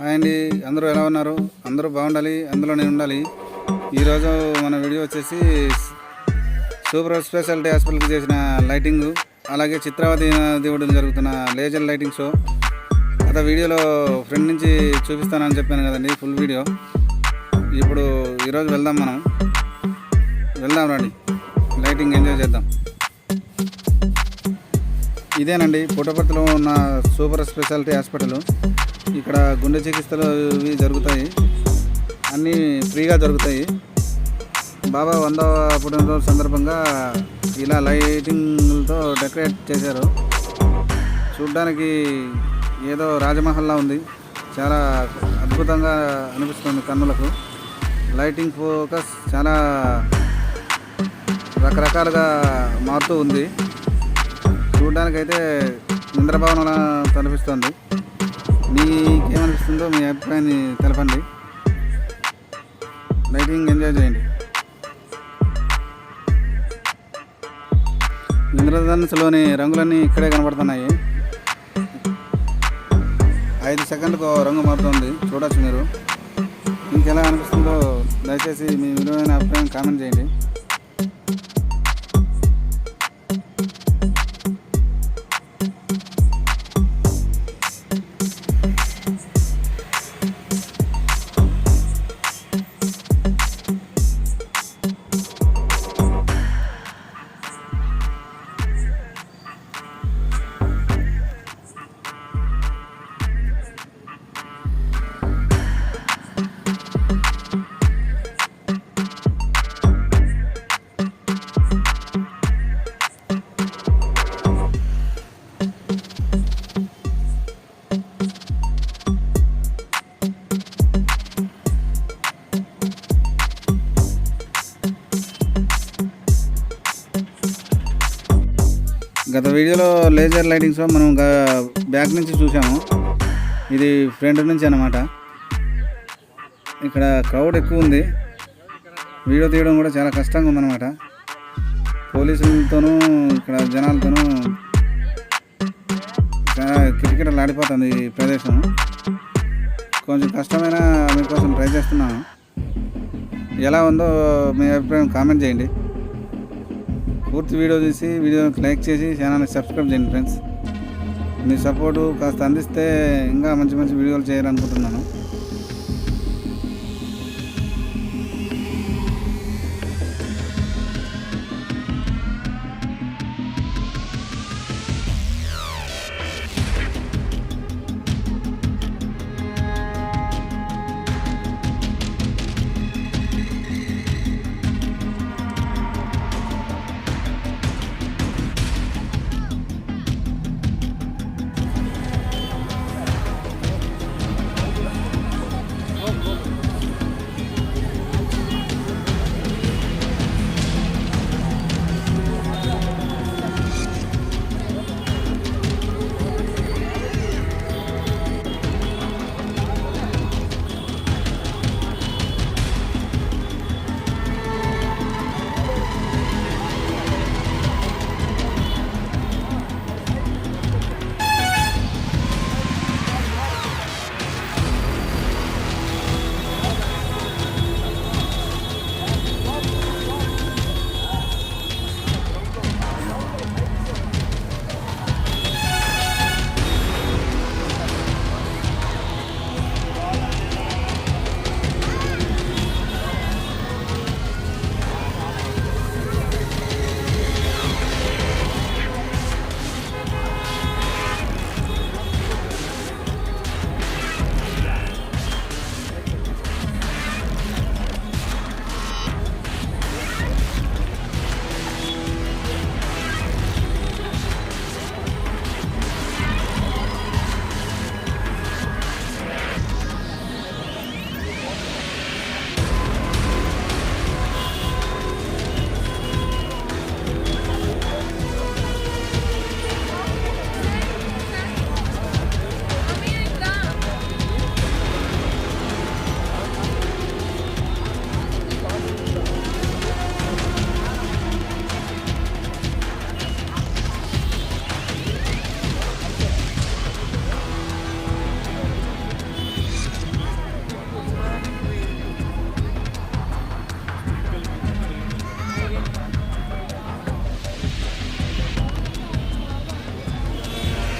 Hi అండి. అందరూ ఎలా ఉన్నారు? అందరూ బాగుండాలి. అందులోనే ఉండాలి. ఈరోజు మన వీడియో వచ్చేసి సూపర్ స్పెషాలిటీ హాస్పిటల్కి చేసిన లైటింగ్ అలాగే చిత్రావతి దేవుడు జరుగుతున్న లేజర్ లైటింగ్ షో. గత వీడియోలో ఫ్రెండ్ నుంచి చూపిస్తానని చెప్పాను కదండి ఫుల్ వీడియో. ఇప్పుడు ఈరోజు వెళ్దాం మనం. వెళ్దాం రండి. లైటింగ్ ఎంజాయ్ చేద్దాం. ఇదేనండి పుట్టపర్తిలో ఉన్న సూపర్ స్పెషాలిటీ హాస్పిటల్. ఇక్కడ గుండె చికిత్సలు ఇవి జరుగుతాయి. అన్నీ ఫ్రీగా జరుగుతాయి. బాబా వందవ పుట్టినరోజు సందర్భంగా ఇలా లైటింగ్లతో డెకరేట్ చేశారు. చూడ్డానికి ఏదో రాజమహల్లా ఉంది. చాలా అద్భుతంగా అనిపిస్తుంది కన్నులకు. లైటింగ్ ఫోకస్ చాలా రకరకాలుగా మారుతూ ఉంది. చూడడానికైతే ఇంద్రభవనంలా కనిపిస్తుంది. మీకేమనిపిస్తుందో మీ అభిప్రాయాన్ని తెలపండి. లైటింగ్ ఎంజాయ్ చేయండి. ఇంద్రధనుసులోని రంగులన్నీ ఇక్కడే కనబడుతున్నాయి. ఐదు సెకండ్లకు ఓ రంగు మారుతుంది. చూడొచ్చు మీరు. మీకు ఎలా అనిపిస్తుందో దయచేసి మీ విలువైన అభిప్రాయం కామెంట్ చేయండి. వీడియోలో లేజర్ లైటింగ్స్ మనం బ్యాక్ నుంచి చూసాము. ఇది ఫ్రంట్ నుంచి అన్నమాట. ఇక్కడ క్రౌడ్ ఎక్కువ ఉంది. వీడియో తీయడం కూడా చాలా కష్టంగా ఉందన్నమాట. పోలీసులతోనూ ఇక్కడ జనాలతోనూ చాలా కిటకిటలు ఆడిపోతుంది ఈ ప్రదేశం. కొంచెం కష్టమైన మీకోసం ట్రై చేస్తున్నాను. ఎలా ఉందో మీ అభిప్రాయం కామెంట్ చేయండి. పూర్తి వీడియో చూసి వీడియోకి లైక్ చేసి ఛానల్ని సబ్స్క్రైబ్ చేయండి ఫ్రెండ్స్. మీ సపోర్టు కాస్త అందిస్తే ఇంకా మంచి మంచి వీడియోలు చేయాలనుకుంటున్నాను.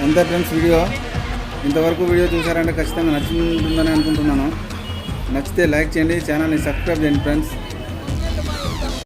అంతే ఫ్రెండ్స్ వీడియో? ఇంతవరకు వీడియో చూసారంటే ఖచ్చితంగా నచ్చుతుందని అనుకుంటున్నాను. నచ్చితే లైక్ చేయండి ఛానల్ని సబ్స్క్రైబ్ చేయండి ఫ్రెండ్స్.